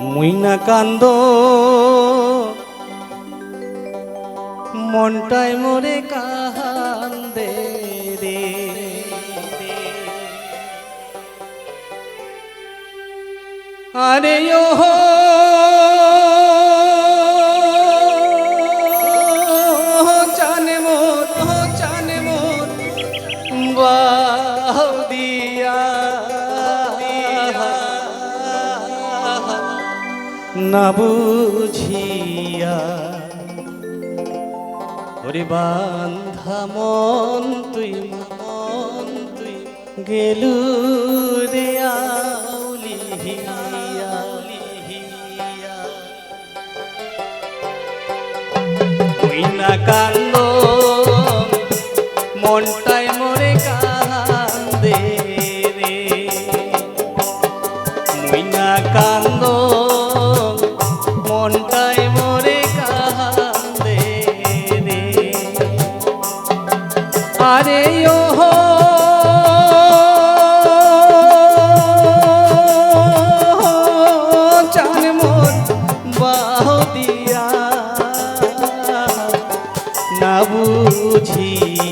মুইনা কান্দ। মনটাই মোরে কান্দে রে। আরে ও হো জানে মোর জানে মোর বাউদিয়া না বুঝিয়া ওরে বান্ধা, মন তুই মন তুই গেলু না কান্দ, মনটাই মরে কান্দে রে। মুই না কান্দ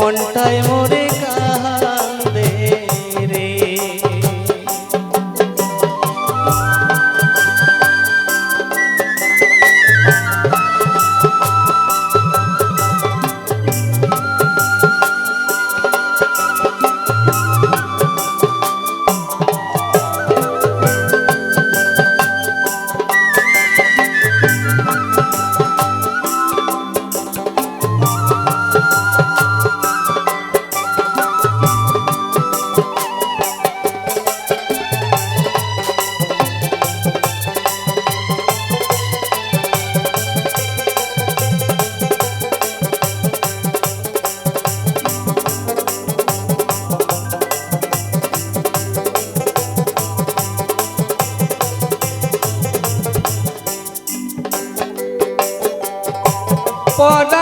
মনটাই মরে কান্দে পদান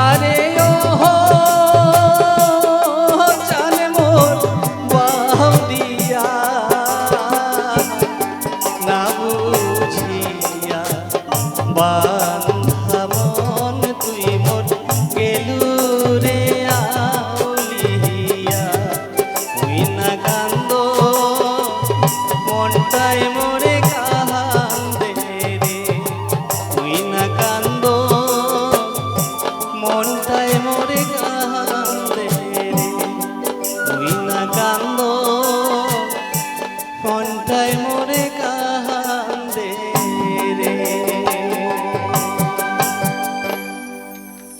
বারে ও জান মোর বাহ দিয়া। না বুঝিয়া বা